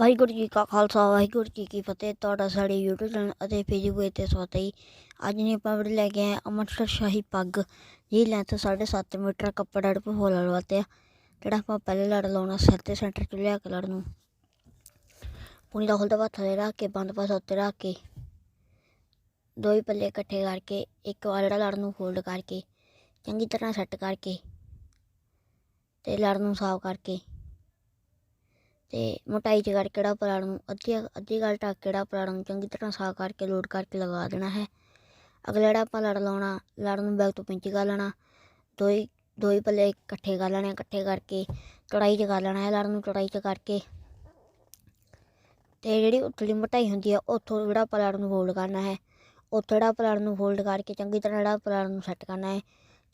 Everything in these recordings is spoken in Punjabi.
ਵਾਹਿਗੁਰੂ ਜੀ ਕਾ ਖਾਲਸਾ, ਵਾਹਿਗੁਰੂ ਜੀ ਕੀ ਫਤਿਹ। ਤੁਹਾਡਾ ਸਾਡੇ YouTube ਚੈਨਲ ਅਤੇ ਫੇਸਬੁੱਕ ਤੇ ਸਵਾਗਤ ਹੈ ਅੱਜ ਨੇ ਆਪਾਂ ਵੀਡੀਓ ਲੈ ਕੇ ਆਏ ਅੰਮ੍ਰਿਤਸਰ ਸ਼ਾਹੀ ਪੱਗ। ਜੀ ਲੈਂਥ 7.5 ਮੀਟਰ, ਕੱਪੜਾ ਡਪ ਹੋ ਲੜਵਾਤੇ ਆ। ਜਿਹੜਾ ਆਪਾਂ ਪਹਿਲੇ ਲੜ ਲਾਉਣਾ, ਸਿਰ ਤੇ ਸੈਂਟਰ ਚ ਲਿਆ ਕੇ ਲੜ ਨੂੰ। ਪੂਣੀ ਦਾ ਹੁਲਦਾ ਥੱਲੇ ਰੱਖ ਕੇ, ਬੰਦ ਪਾਸਾ ਉੱਤੇ ਰੱਖ ਕੇ। ਦੋ ਹੀ ਪੱਲੇ ਇਕੱਠੇ ਕਰਕੇ, ਇੱਕ ਵਾਰ ਜਿਹੜਾ ਲੜ ਨੂੰ ਫੋਲਡ ਕਰਕੇ, ਚੰਗੀ ਤਰ੍ਹਾਂ ਸੈੱਟ ਕਰਕੇ ਤੇ ਲੜ ਨੂੰ ਸਾਫ਼ ਕਰਕੇ। ਤੇ ਮੋਟਾਈ ਚ ਕਰਕੇ ਜਿਹੜਾ ਪਲਾੜ ਨੂੰ, ਅੱਧੀ ਅੱਧੀ ਗੱਲ ਟੱਕ ਕੇ ਜਿਹੜਾ ਪਲਾੜ ਨੂੰ ਚੰਗੀ ਤਰ੍ਹਾਂ ਸਾਫ਼ ਕਰਕੇ ਲੋਡ ਕਰਕੇ ਲਗਾ ਦੇਣਾ ਹੈ। ਅਗਲਾ ਜਿਹੜਾ ਆਪਾਂ ਲੜ ਲਾਉਣਾ, ਲੜ ਨੂੰ ਬੈਗ ਤੋਂ ਪਿੰਚ ਕਰ ਲੈਣਾ ਦੋ ਹੀ ਦੋ ਹੀ ਪੱਲੇ ਇਕੱਠੇ ਕਰ ਲੈਣੇ, ਇਕੱਠੇ ਕਰਕੇ ਚੌੜਾਈ ਚ ਕਰ ਲੈਣਾ ਹੈ ਲੜ ਨੂੰ ਚੌੜਾਈ ਚ ਕਰਕੇ। ਤੇ ਜਿਹੜੀ ਉਤਲੀ ਮਟਾਈ ਹੁੰਦੀ ਆ, ਉੱਥੋਂ ਜਿਹੜਾ ਆਪਾਂ ਲੜ ਨੂੰ ਫੋਲਡ ਕਰਨਾ ਹੈ, ਉੱਥੇ ਜਿਹੜਾ ਪਲਾੜ ਨੂੰ ਫੋਲਡ ਕਰਕੇ ਚੰਗੀ ਤਰ੍ਹਾਂ ਜਿਹੜਾ ਪਲਾੜ ਨੂੰ ਸੈੱਟ ਕਰਨਾ ਹੈ,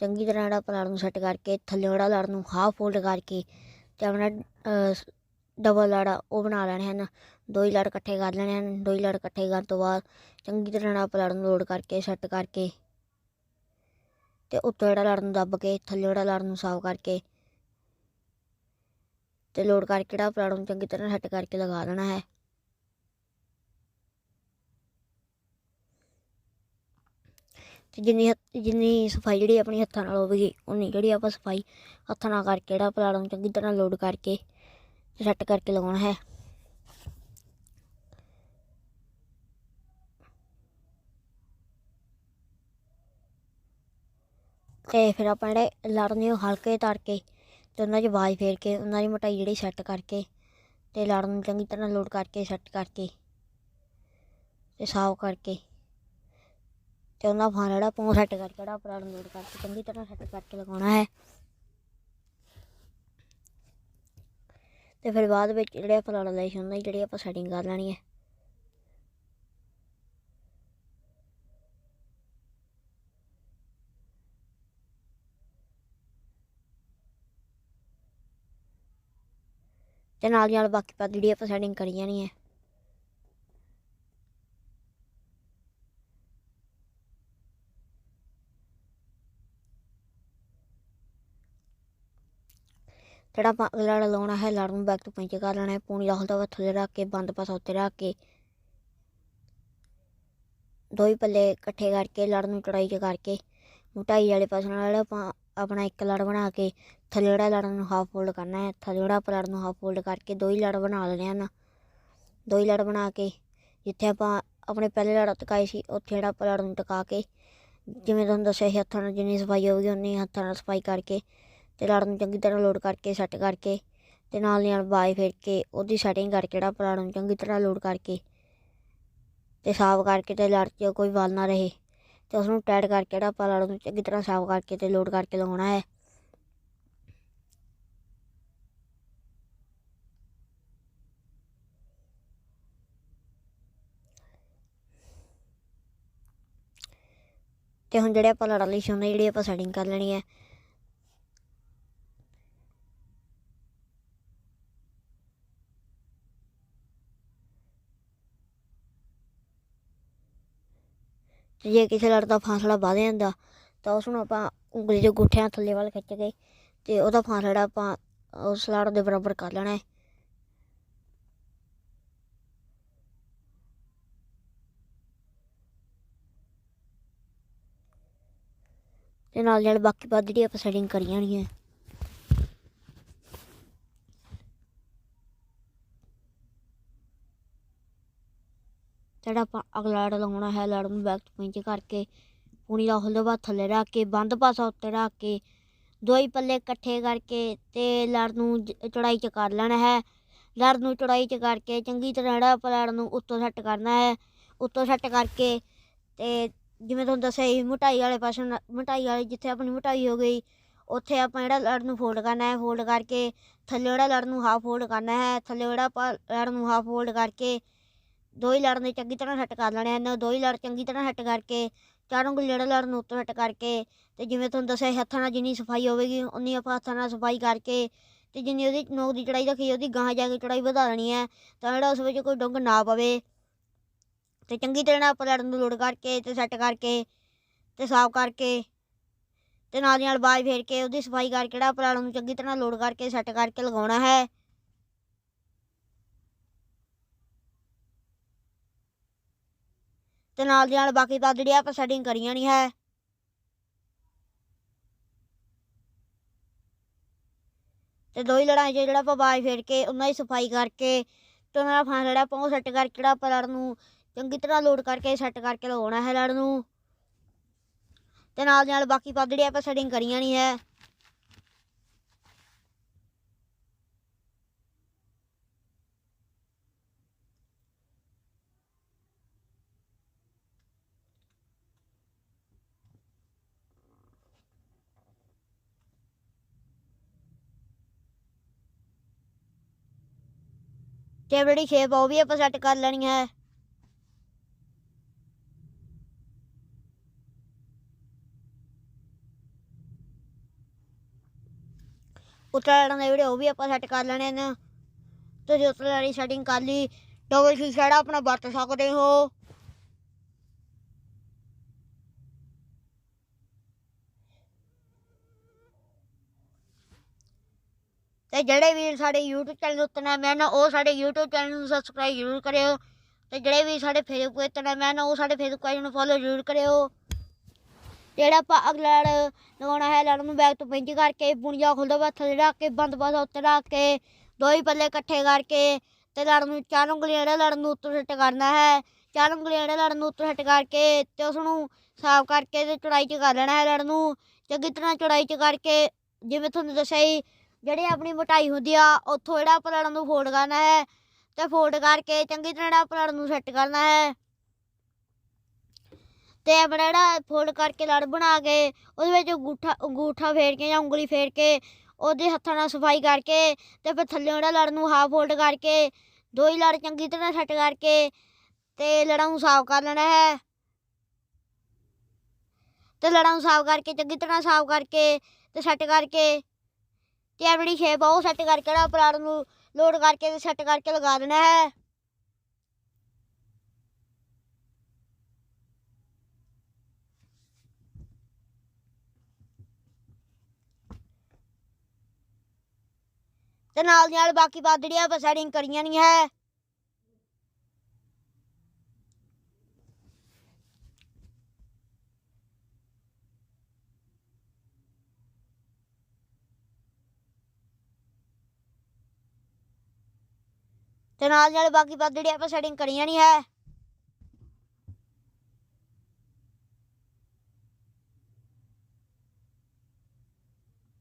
ਚੰਗੀ ਤਰ੍ਹਾਂ ਜਿਹੜਾ ਪਲਾੜ ਨੂੰ ਸੈੱਟ ਕਰਕੇ ਥੱਲੇ ਜਿਹੜਾ ਲੜ ਨੂੰ ਹਾਫ ਫੋਲਡ ਕਰਕੇ ਤੇ ਆਪਣਾ ਡਬਲ ਲੜ ਉਹ ਬਣਾ ਲੈਣੇ ਹਨ, ਦੋ ਹੀ ਲੜ ਇਕੱਠੇ ਕਰ ਲੈਣੇ ਹਨ, ਦੋ ਹੀ ਲੜ ਇਕੱਠੇ ਕਰਨ ਤੋਂ ਬਾਅਦ ਚੰਗੀ ਤਰ੍ਹਾਂ ਨਾਲ ਪਲੜ ਨੂੰ ਲੋਡ ਕਰਕੇ ਸੈੱਟ ਕਰਕੇ ਤੇ ਉੱਤੋਂ ਜਿਹੜਾ ਲੜ ਨੂੰ ਦੱਬ ਕੇ, ਥੱਲੇ ਜਿਹੜਾ ਲੜ ਨੂੰ ਸਾਫ਼ ਕਰਕੇ ਤੇ ਲੋਡ ਕਰਕੇ ਜਿਹੜਾ ਪਲੜ ਨੂੰ ਚੰਗੀ ਤਰ੍ਹਾਂ ਸੈੱਟ ਕਰਕੇ ਲਗਾ ਦੇਣਾ ਹੈ। ਤੇ ਜਿੰਨੀ ਹੱਥ- ਜਿੰਨੀ ਸਫ਼ਾਈ ਜਿਹੜੀ ਆਪਣੀ ਹੱਥਾਂ ਨਾਲ ਹੋਵੇਗੀ ਉਨੀ ਜਿਹੜੀ ਆਪਾਂ ਸਫ਼ਾਈ ਹੱਥਾਂ ਨਾਲ ਕਰਕੇ ਜਿਹੜਾ ਪਲਾੜ ਨੂੰ ਚੰਗੀ ਤਰ੍ਹਾਂ ਲੋਡ ਕਰਕੇ ਸੈੱਟ ਕਰਕੇ ਲਗਾਉਣਾ ਹੈ। ਤੇ ਫਿਰ ਆਪਾਂ ਜਿਹੜੇ ਲੜ ਨੇ ਉਹ ਹਲਕੇ ਤਾਰ ਕੇ ਤੇ ਉਹਨਾਂ 'ਚ ਆਵਾਜ਼ ਫੇਰ ਕੇ, ਉਹਨਾਂ ਦੀ ਮੋਟਾਈ ਜਿਹੜੀ ਸੈੱਟ ਕਰਕੇ ਤੇ ਲੜ ਨੂੰ ਚੰਗੀ ਤਰ੍ਹਾਂ ਲੋਡ ਕਰਕੇ, ਸੈੱਟ ਕਰਕੇ ਤੇ ਸਾਫ਼ ਕਰਕੇ ਤੇ ਉਹਨਾਂ ਫਾਂ ਜਿਹੜਾ ਪੌਂ ਸੈੱਟ ਕਰਕੇ, ਜਿਹੜਾ ਪਲਾੜ ਨੂੰ ਲੋਡ ਕਰਕੇ ਚੰਗੀ ਤਰ੍ਹਾਂ ਸੈੱਟ ਕਰਕੇ ਲਗਾਉਣਾ ਹੈ। ਤੇ ਫਿਰ ਬਾਅਦ ਵਿੱਚ ਜਿਹੜੇ ਆਪਾਂ ਲੜ ਲਈ ਸੀ ਜਿਹੜੀ ਆਪਾਂ ਸੈਟਿੰਗ ਕਰ ਲੈਣੀ ਹੈ। ਤੇ ਨਾਲ ਦੀ ਨਾਲ ਬਾਕੀ ਪਾ ਜਿਹੜੀ ਆਪਾਂ ਸੈਟਿੰਗ ਕਰੀ ਜਾਣੀ ਹੈ। ਜਿਹੜਾ ਆਪਾਂ ਅਗਲਾ ਲੜ ਲਾਉਣਾ ਹੈ ਲੜ ਨੂੰ ਬੈਕ ਤੋਂ ਪਿੰਚ ਕਰ ਲੈਣਾ ਹੈ ਪੂਣੀ ਦਾ ਹਲਦਾ ਵਾ ਥੱਲੇ ਰੱਖ ਕੇ, ਬੰਦ ਪਾਸਾ ਉੱਤੇ ਰੱਖ ਕੇ। ਦੋ ਹੀ ਪੱਲੇ ਇਕੱਠੇ ਕਰਕੇ ਲੜ ਨੂੰ ਚੜਾਈ ਚ ਕਰਕੇ, ਮੋਟਾਈ ਵਾਲੇ ਪਾਸੇ ਨਾਲ ਜਿਹੜਾ ਆਪਾਂ ਆਪਣਾ ਇੱਕ ਲੜ ਬਣਾ ਕੇ, ਥੱਲੇ ਜਿਹੜਾ ਲੜ ਨੂੰ ਹਾਫ ਫੋਲਡ ਕਰਨਾ ਹੈ, ਥੱਲੇ ਜਿਹੜਾ ਆਪਾਂ ਲੜ ਨੂੰ ਹਾਫ ਫੋਲਡ ਕਰਕੇ ਦੋ ਹੀ ਲੜ ਬਣਾ ਲੈਣੇ ਹਨ। ਦੋ ਹੀ ਲੜ ਬਣਾ ਕੇ, ਜਿੱਥੇ ਆਪਾਂ ਆਪਣੇ ਪਹਿਲੇ ਲੜ ਟਕਾਈ ਸੀ, ਉੱਥੇ ਜਿਹੜਾ ਆਪਾਂ ਲੜ ਨੂੰ ਟਕਾ ਕੇ, ਜਿਵੇਂ ਤੁਹਾਨੂੰ ਦੱਸਿਆ ਸੀ, ਹੱਥਾਂ ਨਾਲ ਜਿੰਨੀ ਸਫ਼ਾਈ ਹੋਊਗੀ ਉਨੀ ਹੱਥਾਂ ਨਾਲ ਸਫ਼ਾਈ ਕਰਕੇ ਤੇ ਲੜ ਨੂੰ ਚੰਗੀ ਤਰ੍ਹਾਂ ਲੋਡ ਕਰਕੇ ਸੈੱਟ ਕਰਕੇ ਤੇ ਨਾਲ ਦੀ ਨਾਲ ਬਾਈ ਫੇਰ ਕੇ ਉਹਦੀ ਸੈਟਿੰਗ ਕਰਕੇ ਜਿਹੜਾ ਪਲਾੜ ਨੂੰ ਚੰਗੀ ਤਰ੍ਹਾਂ ਲੋਡ ਕਰਕੇ ਤੇ ਸਾਫ਼ ਕਰਕੇ ਤੇ ਲੜ 'ਚ ਕੋਈ ਵਾਲ ਨਾ ਰਹੇ ਤੇ ਉਸ ਨੂੰ ਟਾਈਟ ਕਰਕੇ ਜਿਹੜਾ ਆਪਾਂ ਲੜ ਨੂੰ ਚੰਗੀ ਤਰ੍ਹਾਂ ਸਾਫ਼ ਕਰਕੇ ਤੇ ਲੋਡ ਕਰਕੇ ਲਗਾਉਣਾ ਹੈ। ਤੇ ਹੁਣ ਜਿਹੜੇ ਆਪਾਂ ਲੜਾਂ ਲਈ ਸੀ ਉਹਨਾਂ ਜਿਹੜੀ ਆਪਾਂ ਸੈਟਿੰਗ ਕਰ ਲੈਣੀ ਹੈ ਤੇ ਜੇ ਕਿਸੇ ਲੜ ਦਾ ਫਾਸਲਾ ਵੱਧ ਜਾਂਦਾ, ਤਾਂ ਉਸ ਨੂੰ ਆਪਾਂ ਉਂਗਲੀ ਦੇ ਗੁੱਠਿਆਂ ਥੱਲੇ ਵੱਲ ਖਿੱਚ ਕੇ ਤੇ ਉਹਦਾ ਫਾਸਲਾ ਆਪਾਂ ਉਸ ਲੜ ਦੇ ਬਰਾਬਰ ਕਰ ਲੈਣਾ ਹੈ। ਤੇ ਨਾਲ ਨਾਲ ਬਾਕੀ ਬਾਅਦ ਜਿਹੜੀ ਆਪਾਂ ਸੈਟਿੰਗ ਕਰੀ ਜਾਣੀ ਹੈ ਜਿਹੜਾ ਆਪਾਂ ਅਗਲਾ ਲੜ ਲਾਉਣਾ ਹੈ ਲੜ ਨੂੰ ਬੈਕ ਤੋਂ ਪਿੰਚ ਕਰਕੇ, ਪੂਣੀ ਦਾ ਹੁੱਲ ਬਾਅਦ ਥੱਲੇ ਰੱਖ ਕੇ, ਬੰਦ ਪਾਸਾ ਉੱਤੇ ਰੱਖ ਕੇ ਦੋਈ ਪੱਲੇ ਇਕੱਠੇ ਕਰਕੇ ਤੇ ਲੜ ਨੂੰ ਜ- ਚੌੜਾਈ ਚ ਕਰ ਲੈਣਾ ਹੈ। ਲੜ ਨੂੰ ਚੌੜਾਈ ਚ ਕਰਕੇ ਚੰਗੀ ਤਰ੍ਹਾਂ ਜਿਹੜਾ ਆਪਾਂ ਲੜ ਨੂੰ ਉੱਤੋਂ ਸੈੱਟ ਕਰਨਾ ਹੈ, ਉੱਤੋਂ ਸੈੱਟ ਕਰਕੇ ਤੇ ਜਿਵੇਂ ਤੁਹਾਨੂੰ ਦੱਸਿਆ ਸੀ ਮੋਟਾਈ ਵਾਲੇ ਪਾਸੇ ਨਾ- ਮੋਟਾਈ ਵਾਲੀ ਜਿੱਥੇ ਆਪਣੀ ਮੋਟਾਈ ਹੋ ਗਈ, ਉੱਥੇ ਆਪਾਂ ਜਿਹੜਾ ਲੜ ਨੂੰ ਫੋਲਡ ਕਰਨਾ ਹੈ ਫੋਲਡ ਕਰਕੇ ਥੱਲੇ ਜਿਹੜਾ ਲੜ ਨੂੰ ਹਾਫ ਫੋਲਡ ਕਰਨਾ ਹੈ, ਥੱਲੇ ਜਿਹੜਾ ਆਪਾਂ ਲੜ ਨੂੰ ਹਾਫ ਫੋਲਡ ਕਰਕੇ ਦੋ ਹੀ ਲੜ ਨੇ ਚੰਗੀ ਤਰ੍ਹਾਂ ਸੈੱਟ ਕਰ ਲੈਣੇ ਹਨ ਦੋ ਹੀ ਲੜ ਚੰਗੀ ਤਰ੍ਹਾਂ ਸੈੱਟ ਕਰਕੇ, ਚਾਰੋਂ ਉਂਗਲੀ ਜਿਹੜਾ ਲੜ ਨੂੰ ਉੱਤੋਂ ਸੈੱਟ ਕਰਕੇ ਤੇ ਜਿਵੇਂ ਤੁਹਾਨੂੰ ਦੱਸਿਆ ਹੱਥਾਂ ਨਾਲ ਜਿੰਨੀ ਸਫ਼ਾਈ ਹੋਵੇਗੀ, ਉਨੀ ਆਪਾਂ ਹੱਥਾਂ ਨਾਲ ਸਫ਼ਾਈ ਕਰਕੇ ਤੇ ਜਿੰਨੀ ਉਹਦੀ ਨੋਕ ਦੀ ਚੜਾਈ ਰੱਖੀ, ਉਹਦੀ ਗਾਂਹ ਜਾ ਕੇ ਚੜਾਈ ਵਧਾ ਲੈਣੀ ਹੈ, ਤਾਂ ਜਿਹੜਾ ਉਸ ਵਿੱਚ ਕੋਈ ਡੁੰਗ ਨਾ ਪਵੇ। ਤੇ ਚੰਗੀ ਤਰ੍ਹਾਂ ਨਾਲ ਆਪਾਂ ਲੜ ਨੂੰ ਲੋਡ ਕਰਕੇ ਤੇ ਸੈੱਟ ਕਰਕੇ ਤੇ ਸਾਫ਼ ਕਰਕੇ ਤੇ ਨਾਲ ਦੀ ਨਾਲ ਬਾਜ ਫੇਰ ਕੇ ਉਹਦੀ ਸਫ਼ਾਈ ਕਰਕੇ ਜਿਹੜਾ ਆਪਾਂ ਲੜ ਨੂੰ ਚੰਗੀ ਤਰ੍ਹਾਂ ਲੋਡ ਕਰਕੇ ਸੈੱਟ ਕਰਕੇ ਲਗਾਉਣਾ ਹੈ। ਤੇ ਨਾਲ ਦੀ ਨਾਲ ਬਾਕੀ ਤਾਂ ਜਿਹੜੀ ਆਪਾਂ ਸੈਟਿੰਗ ਕਰੀਆਂ ਨਹੀਂ ਹੈ। ਤੇ ਦੋ ਹੀ ਲੜਾਈ 'ਚ ਜਿਹੜਾ ਆਪਾਂ ਬਾਜ ਫੇਰ ਕੇ, ਉਹਨਾਂ ਦੀ ਸਫ਼ਾਈ ਕਰਕੇ ਤੇ ਉਹਨਾਂ ਦਾ ਫਾਂ ਜਿਹੜਾ ਆਪਾਂ ਉਹ ਸੈੱਟ ਕਰਕੇ ਜਿਹੜਾ ਆਪਾਂ ਲੜ ਨੂੰ ਚੰਗੀ ਤਰ੍ਹਾਂ ਲੋਡ ਕਰਕੇ ਸੈੱਟ ਕਰਕੇ ਲਗਾਉਣਾ ਹੈ ਲੜ ਨੂੰ। ਤੇ ਨਾਲ ਦੀ ਨਾਲ ਬਾਕੀ ਪਾ ਜਿਹੜੀ ਆਪਾਂ ਸੈਟਿੰਗ ਕਰੀਆਂ ਨਹੀਂ ਹੈ। ਤੇ ਜਿਹੜੀ ਸ਼ੇਪ ਆ, ਉਹ ਵੀ ਆਪਾਂ ਸੈੱਟ ਕਰ ਲੈਣੀ ਹੈ। ਉਤਰਾੜਾਂ ਦੇ ਵੀਡੀਓ ਉਹ ਵੀ ਆਪਾਂ ਸੈੱਟ ਕਰ ਲੈਣੇ ਨੇ। ਤੁਸੀਂ ਜੇ ਵਾਲੀ ਸੈਟਿੰਗ ਕਰ ਲਈ। ਡਬਲ ਸ਼ੀਸ਼ਾ ਜਿਹੜਾ ਆਪਣਾ ਵਰਤ ਸਕਦੇ ਹੋ। ਤੇ ਜਿਹੜੇ ਵੀਰ ਸਾਡੇ YouTube ਚੈਨਲ ਉੱਤੇ ਨਾ ਮੈਂ ਨਾ, ਉਹ ਸਾਡੇ YouTube ਚੈਨਲ ਨੂੰ ਸਬਸਕ੍ਰਾਈਬ ਜ਼ਰੂਰ ਕਰਿਓ। ਤੇ ਜਿਹੜੇ ਵੀ ਸਾਡੇ ਫੇਸਬੁੱਕ ਉੱਤੇ ਨਾ ਮੈਂ ਨਾ, ਉਹ ਸਾਡੇ ਫੇਸਬੁੱਕ ਪੇਜ ਨੂੰ ਫੋਲੋ ਜ਼ਰੂਰ ਕਰਿਓ। ਜਿਹੜਾ ਆਪਾਂ ਅਗਲਾ ਲੜ ਲਗਾਉਣਾ ਹੈ ਲੜ ਨੂੰ ਬੈਕ ਤੋਂ ਪਿੰਜ ਕਰਕੇ ਪੁਣੀਆ ਖੁੱਲਦਾ ਵਾ ਥੱਲੇ ਰੱਖ ਕੇ, ਬੰਦ ਪਾਸਾ ਉੱਤੇ ਰੱਖ ਕੇ, ਦੋ ਹੀ ਪੱਲੇ ਇਕੱਠੇ ਕਰਕੇ ਤੇ ਲੜ ਨੂੰ ਚਾਰ ਉਂਗਲੀਆਂ ਜਿਹੜਾ ਲੜ ਨੂੰ ਉੱਤੋਂ ਸੱਟ ਕਰਨਾ ਹੈ, ਚਾਰ ਉਂਗਲੀਆਂ ਜਿਹੜਾ ਲੜ ਨੂੰ ਉੱਤੋਂ ਸੱਟ ਕਰਕੇ ਤੇ ਉਸ ਨੂੰ ਸਾਫ਼ ਕਰਕੇ ਤੇ ਚੜਾਈ 'ਚ ਕਰ ਲੈਣਾ ਹੈ ਲੜ ਨੂੰ। ਚੰਗੀ ਤਰ੍ਹਾਂ ਚੜਾਈ 'ਚ ਕਰਕੇ, ਜਿਵੇਂ ਤੁਹਾਨੂੰ ਦੱਸਿਆ ਸੀ ਜਿਹੜੀ ਆਪਣੀ ਮੋਟਾਈ ਹੁੰਦੀ ਆ, ਉੱਥੋਂ ਜਿਹੜਾ ਆਪਾਂ ਨੂੰ ਫੋਲਡ ਕਰਨਾ ਹੈ, ਤੇ ਫੋਲਡ ਕਰਕੇ ਚੰਗੀ ਤਰ੍ਹਾਂ ਜਿਹੜਾ ਪਲੜ ਨੂੰ ਸੈੱਟ ਕਰਨਾ ਹੈ। ਤੇ ਆਪਣਾ ਜਿਹੜਾ ਫੋਲਡ ਕਰਕੇ ਲੜ ਬਣਾ ਕੇ, ਉਹਦੇ ਵਿੱਚ ਅੰਗੂਠਾ ਅੰਗੂਠਾ ਫੇਰ ਕੇ ਜਾਂ ਉਂਗਲੀ ਫੇਰ ਕੇ, ਉਹਦੇ ਹੱਥਾਂ ਨਾਲ ਸਫ਼ਾਈ ਕਰਕੇ, ਤੇ ਫਿਰ ਥੱਲੇ ਜਿਹੜਾ ਲੜ ਨੂੰ ਹਾਫ ਫੋਲਡ ਕਰਕੇ, ਦੋ ਹੀ ਲੜ ਚੰਗੀ ਤਰ੍ਹਾਂ ਸੈੱਟ ਕਰਕੇ, ਤੇ ਲੜਾਂ ਨੂੰ ਸਾਫ਼ ਕਰ ਲੈਣਾ ਹੈ। ਤੇ ਲੜਾਂ ਨੂੰ ਸਾਫ਼ ਕਰਕੇ, ਚੰਗੀ ਤਰ੍ਹਾਂ ਸਾਫ਼ ਕਰਕੇ, ਤੇ ਸੈੱਟ ਕਰਕੇ ਤੇ ਆ ਜਿਹੜੀ ਸ਼ੇਪ ਉਹ ਸੈੱਟ ਕਰਕੇ ਜਿਹੜਾ ਪਲਾਟ ਨੂੰ ਲੋਡ ਕਰਕੇ ਤੇ ਸੈੱਟ ਕਰਕੇ ਲਗਾ ਦੇਣਾ ਹੈ। ਤੇ ਨਾਲ ਦੀ ਨਾਲ ਬਾਕੀ ਬਾਤ ਜਿਹੜੀਆਂ ਆਪਾਂ ਸੈਟਿੰਗ ਕਰੀਆਂ ਨਹੀਂ ਹੈ। ਤੇ ਨਾਲ ਨਾਲ ਬਾਕੀ ਬਾਤ ਜਿਹੜੀ ਆਪਾਂ ਸੈਟਿੰਗ ਕਰੀ ਜਾਣੀ ਹੈ।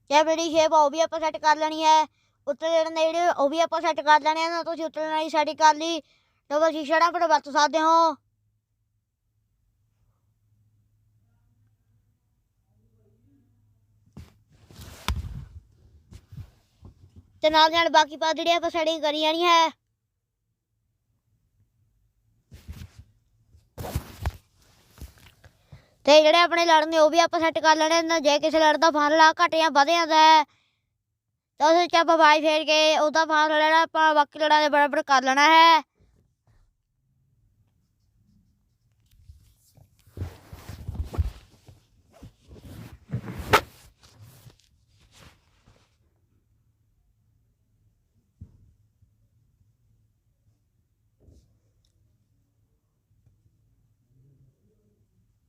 ਜਿਹੜੀ ਸ਼ੇਪ ਉਹ ਵੀ ਆਪਾਂ ਸੈੱਟ ਕਰ ਲੈਣੀ ਹੈ। ਉੱਤੇ ਜਿਹੜੇ ਨੇ ਉਹ ਵੀ ਆਪਾਂ ਸੈੱਟ ਕਰ ਲੈਣੇ ਆ ਤੁਸੀਂ ਉੱਤੇ ਵਾਲੀ ਸੈਟਿੰਗ ਕਰ ਲਈ। ਡਬਲ ਸ਼ੀਸ਼ਾ ਨਾਲ ਆਪਣੇ ਵਰਤ ਸਕਦੇ ਹੋ। ਤੇ ਨਾਲ ਨਾਲ ਬਾਕੀ ਪਾ ਜਿਹੜੀ ਆਪਾਂ ਸੈਟਿੰਗ ਕਰੀ ਜਾਣੀ ਹੈ। ਤੇ ਜਿਹੜੇ ਆਪਣੇ ਲੜਨ ਨੇ ਉਹ ਵੀ ਆਪਾਂ ਸੈੱਟ ਕਰ ਲੈਣੇ ਨੇ ਜੇ ਕਿਸੇ ਲੜ ਦਾ ਫਾਨ ਲਾ ਘਟ ਜਾਂ ਵਧ ਜਾਂਦਾ ਹੈ, ਤਾਂ ਉਸ ਵਿੱਚ ਆਪਾਂ ਬਾਈ ਫੇਰ ਕੇ, ਉਹਦਾ ਫਾਨ ਲੈਣਾ, ਆਪਾਂ ਬਾਕੀ ਲੜਾਂ ਦੇ ਬਰਾਬਰ ਕਰ ਲੈਣਾ ਹੈ।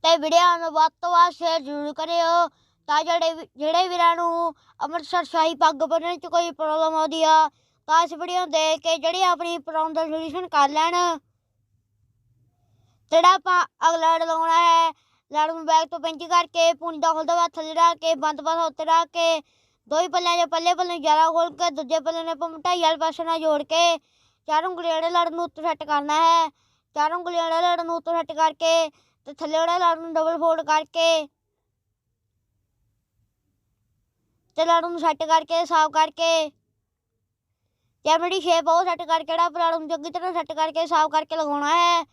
ਤੇ ਵੀਡੀਓ ਨੂੰ ਵੱਧ ਤੋਂ ਵੱਧ ਸ਼ੇਅਰ ਜ਼ਰੂਰ ਕਰਿਓ। ਤਾਂ ਜਿਹੜੇ ਵੀ- ਜਿਹੜੇ ਵੀਰਾਂ ਨੂੰ ਅੰਮ੍ਰਿਤਸਰ ਸ਼ਾਹੀ ਪੱਗ ਬੰਨ੍ਹਣ 'ਚ ਕੋਈ ਪ੍ਰੋਬਲਮ ਆਉਂਦੀ ਆ, ਤਾਂ ਇਸ ਵੀਡੀਓ ਨੂੰ ਦੇਖ ਕੇ ਜਿਹੜੀ ਆਪਣੀ ਪ੍ਰੋਬਲਮ ਦਾ ਸੋਲੂਸ਼ਨ ਕਰ ਲੈਣ। ਜਿਹੜਾ ਆਪਾਂ ਅਗਲਾ ਲੜ ਲਾਉਣਾ ਹੈ ਲੜ ਨੂੰ ਬੈਗ ਤੋਂ ਪਿੰਚ ਕਰਕੇ ਪੂਣੀ ਦਾ ਖੁੱਲਦਾ ਵਾ ਥੱਲੇ ਰੱਖ ਕੇ, ਬੰਦ ਪਾਸਾ ਉੱਤੇ ਰੱਖ ਕੇ ਦੋ ਹੀ ਪੱਲਿਆਂ ਦੇ ਪੱਲੇ ਪੱਲੇ ਜ਼ਿਆਦਾ ਖੋਲ ਕੇ, ਦੂਜੇ ਪੱਲੇ ਨੇ ਆਪਾਂ ਮਟਾਈ ਵਾਲੇ ਪਾਸੇ ਨਾਲ ਜੋੜ ਕੇ, ਚਾਰੋਂ ਉਂਗਲੀਆਂ ਜਿਹੜੇ ਲੜ ਨੂੰ ਉੱਤੇ ਸੈੱਟ ਕਰਨਾ ਹੈ। ਚਾਰੋਂ ਉਂਗਲੀਆਂ ਜਿਹੜੇ ਲੜ ਨੂੰ ਉੱਤੇ ਸੈੱਟ ਕਰਕੇ ਤੇ ਥੱਲੇ ਵਾਲੇ ਲਾੜੂ ਨੂੰ ਡਬਲ ਫੋਲਡ ਕਰਕੇ ਤੇ ਲਾੜੂ ਨੂੰ ਸੈੱਟ ਕਰਕੇ, ਸਾਫ਼ ਕਰਕੇ। ਤੇ ਸ਼ੇਪ ਉਹ ਸੈੱਟ ਕਰਕੇ ਜਿਹੜਾ ਆਪਾਂ ਲੜ ਨੂੰ ਚੰਗੀ ਤਰ੍ਹਾਂ ਸੈੱਟ ਕਰਕੇ, ਸਾਫ਼ ਕਰਕੇ ਲਗਾਉਣਾ ਹੈ।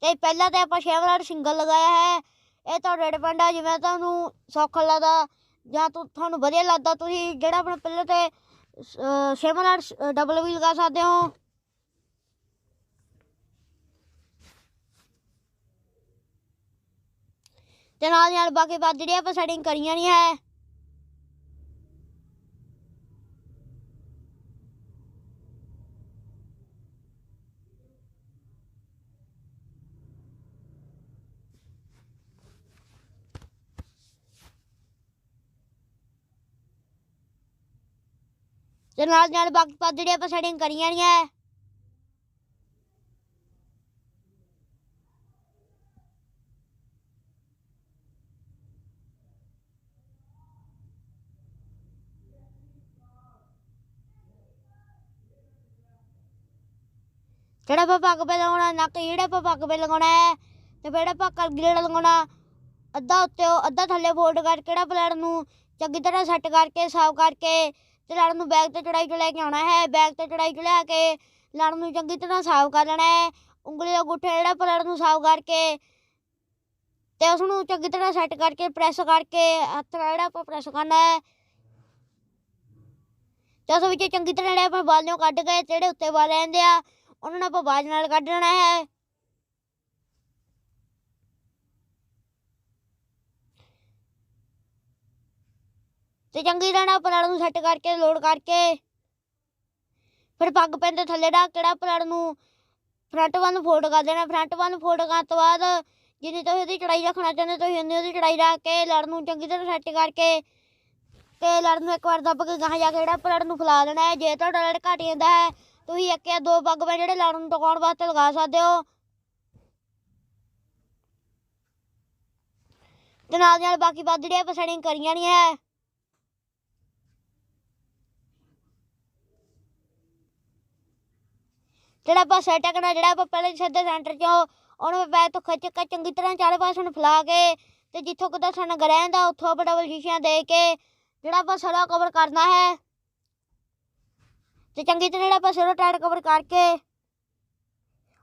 ਤੇ ਪਹਿਲਾਂ ਤੇ ਆਪਾਂ ਛੇ ਲੜ ਸਿੰਗਲ ਲਗਾਇਆ ਹੈ। ਇਹ ਤੁਹਾਡੇ ਡਿਪੈਂਡ ਆ, ਜਿਵੇਂ ਤੁਹਾਨੂੰ ਸੌਖਾ ਲੱਗਦਾ, ਜਾਂ ਤੁ- ਤੁਹਾਨੂੰ ਵਧੀਆ ਲੱਗਦਾ, ਤੁਸੀਂ ਜਿਹੜਾ ਆਪਣਾ ਪਹਿਲੇ ਤੇ ਛੇ ਲੜ ਡਬਲ ਵੀ ਲਗਾ ਸਕਦੇ ਹੋ। ਤੇ ਨਾਲ ਨਾਲ ਬਾਕੀ ਬਾਅਦ ਜਿਹੜੇ ਆਪਾਂ ਸੈਟਿੰਗ ਕਰੀਆਂ ਨਹੀਂ ਹੈ। ਤੇ ਨਾਲ ਨਾਲ ਬਾਕੀ ਬਾਅਦ ਜਿਹੜੇ ਆਪਾਂ ਸੈਟਿੰਗ ਕਰੀਆਂ ਨਹੀਂ ਹੈ। ਜਿਹੜਾ ਆਪਾਂ ਪੱਗ ਪੇ ਲਗਾਉਣਾ ਨੱਕ ਜਿਹੜਾ ਆਪਾਂ ਪੱਗ ਪੇ ਲਗਾਉਣਾ ਹੈ, ਤੇ ਫਿਰ ਆਪਾਂ ਕਲਗੀੜਾ ਲਗਾਉਣਾ ਅੱਧਾ ਉੱਤੇ ਅੱਧਾ ਥੱਲੇ ਫੋਲਡ ਕਰਕੇ ਕਿਹੜਾ ਪਲੇਟ ਨੂੰ, ਚੰਗੀ ਤਰ੍ਹਾਂ ਸੈੱਟ ਕਰਕੇ, ਸਾਫ਼ ਕਰਕੇ, ਤੇ ਲੜ ਨੂੰ ਬੈਗ ਤੇ ਚੜਾਈ ਚ ਲੈ ਕੇ ਆਉਣਾ ਹੈ ਬੈਗ ਤੇ ਚੜਾਈ ਚੜਾ ਕੇ ਲੜ ਨੂੰ ਚੰਗੀ ਤਰ੍ਹਾਂ ਸਾਫ਼ ਕਰ ਲੈਣਾ ਹੈ, ਉਂਗਲੀ ਦਾ ਗੁੱਠਾ ਜਿਹੜਾ ਪਲੇਟ ਨੂੰ ਸਾਫ਼ ਕਰਕੇ, ਤੇ ਉਸ ਨੂੰ ਚੰਗੀ ਤਰ੍ਹਾਂ ਸੈੱਟ ਕਰਕੇ ਪ੍ਰੈਸ ਕਰਕੇ, ਹੱਥ ਨਾਲ ਜਿਹੜਾ ਆਪਾਂ ਪ੍ਰੈਸ ਕਰਨਾ ਹੈ। ਤੇ ਉਸ ਵਿੱਚ ਚੰਗੀ ਤਰ੍ਹਾਂ ਜਿਹੜੇ ਆਪਾਂ ਵਾਲਿਓ ਕੱਢ ਕੇ ਜਿਹੜੇ ਉੱਤੇ ਵਾਲ ਰਹਿੰਦੇ ਆ ਉਹਨਾਂ ਨੂੰ ਆਪਾਂ ਬਾਜ ਨਾਲ ਕੱਢ ਲੈਣਾ ਹੈ। ਤੇ ਚੰਗੀ ਤਰ੍ਹਾਂ ਨਾਲ ਪਲੜ ਨੂੰ ਸੈੱਟ ਕਰਕੇ ਲੋਡ ਕਰਕੇ। ਫਿਰ ਪੱਗ ਪੈਨ ਦੇ ਥੱਲੇ ਰੱਖ ਕਿਹੜਾ ਪਲੜ ਨੂੰ ਫਰੰਟ ਵੱਲ ਨੂੰ ਫੋਲਡ ਕਰ ਦੇਣਾ। ਫਰੰਟ ਵੱਲ ਨੂੰ ਫੋਲਡ ਕਰਨ ਤੋਂ ਬਾਅਦ ਜਿੰਨੀ ਤੁਸੀਂ ਉਹਦੀ ਚੜਾਈ ਰੱਖਣਾ ਚਾਹੁੰਦੇ ਤੁਸੀਂ ਉਨੀ ਉਹਦੀ ਚੜਾਈ ਰੱਖ ਕੇ ਲੜ ਨੂੰ ਚੰਗੀ ਤਰ੍ਹਾਂ ਸੈੱਟ ਕਰਕੇ ਤੇ ਲੜ ਨੂੰ ਇੱਕ ਵਾਰ ਦੱਬ ਕੇ ਗਾਹਾਂ ਜਾ ਕੇ ਜਿਹੜਾ ਪਲੜ ਨੂੰ ਫੈਲਾ ਦੇਣਾ ਹੈ। ਜੇ ਤੁਹਾਡਾ ਲੜ ਘਟ ਜਾਂਦਾ ਹੈ ਤੁਸੀਂ ਇੱਕ ਜਾਂ ਦੋ ਪੱਗ ਪੈਨ ਜਿਹੜੇ ਲੜ ਨੂੰ ਟਿਕਾਉਣ ਵਾਸਤੇ ਲਗਾ ਸਕਦੇ ਹੋ। ਤੇ ਨਾਲ ਦੀ ਨਾਲ ਬਾਕੀ ਵੱਧ ਜਿਹੜੇ ਆਪਾਂ ਸੈਟਿੰਗ ਕਰੀਆਂ ਨਹੀਂ ਹੈ। ਜਿਹੜਾ ਆਪਾਂ ਸੈਟ ਕਰਨਾ, ਜਿਹੜਾ ਆਪਾਂ ਪਹਿਲੇ ਸਿੱਧੇ ਸੈਂਟਰ ਚੋਂ ਉਹਨੂੰ ਬੈਕ ਤੋਂ ਖਿੱਚ ਕੇ ਚੰਗੀ ਤਰ੍ਹਾਂ ਚਾਰੇ ਪਾਸੇ ਨੂੰ ਫੈਲਾ ਕੇ ਤੇ ਜਿੱਥੋਂ ਕਿਤੇ ਸਾਨੂੰ ਗਰੈਂਦਾ ਉੱਥੋਂ ਆਪਾਂ ਡਬਲ ਸ਼ੀਸ਼ੀਆਂ ਦੇ ਕੇ ਜਿਹੜਾ ਆਪਾਂ ਸਾਰਾ ਕਵਰ ਕਰਨਾ ਹੈ। ਤੇ ਚੰਗੀ ਤਰ੍ਹਾਂ ਜਿਹੜਾ ਆਪਾਂ ਸਾਰਾ ਟਾਇਰ ਕਵਰ ਕਰਕੇ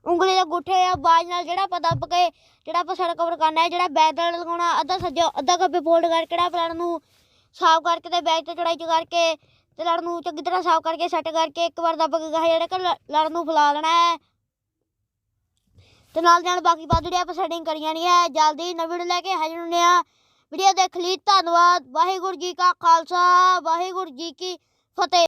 ਉਂਗਲੀ ਦੇ ਗੁੱਠੇ ਜਾਂ ਬਾਜ ਨਾਲ ਜਿਹੜਾ ਆਪਾਂ ਦੱਬ ਕੇ ਜਿਹੜਾ ਆਪਾਂ ਸਾਰਾ ਕਵਰ ਕਰਨਾ ਹੈ, ਜਿਹੜਾ ਬੈਕ ਨਾਲ ਲਗਾਉਣਾ, ਅੱਧਾ ਸੱਜਾ ਅੱਧਾ ਗੱਬੇ ਫੋਲਡ ਕਰਕੇ ਜਿਹੜਾ ਪਲਾਨ ਨੂੰ ਸਾਫ਼ ਕਰਕੇ ਤੇ ਬੈਗ ਤੇ ਚੜਾਈ ਚ ਕਰਕੇ ਤੇ ਲੜ ਨੂੰ ਚੰਗੀ ਤਰ੍ਹਾਂ ਸਾਫ਼ ਕਰਕੇ ਸੈੱਟ ਕਰਕੇ ਇੱਕ ਵਾਰ ਦੱਬ ਕੇ ਗਾਹ ਜਿਹੜਾ ਕਿ ਲ- ਲੜ ਨੂੰ ਫੈਲਾ ਲੈਣਾ ਹੈ। ਤੇ ਨਾਲ ਦੀ ਨਾਲ ਬਾਕੀ ਬਾਅਦ ਜਿਹੜੀ ਆਪਾਂ ਸੈਟਿੰਗ ਕਰੀ ਜਾਣੀ ਹੈ, ਜਲਦੀ ਨਵੀਂ ਵੀਡੀਓ ਲੈ ਕੇ ਹਾਜ਼ਰ ਹੁੰਦੇ ਆ ਵੀਡੀਓ ਦੇਖ ਲਈ, ਧੰਨਵਾਦ, ਵਾਹਿਗੁਰੂ ਜੀ ਕਾ ਖਾਲਸਾ, ਵਾਹਿਗੁਰੂ ਜੀ ਕੀ ਫਤਿਹ।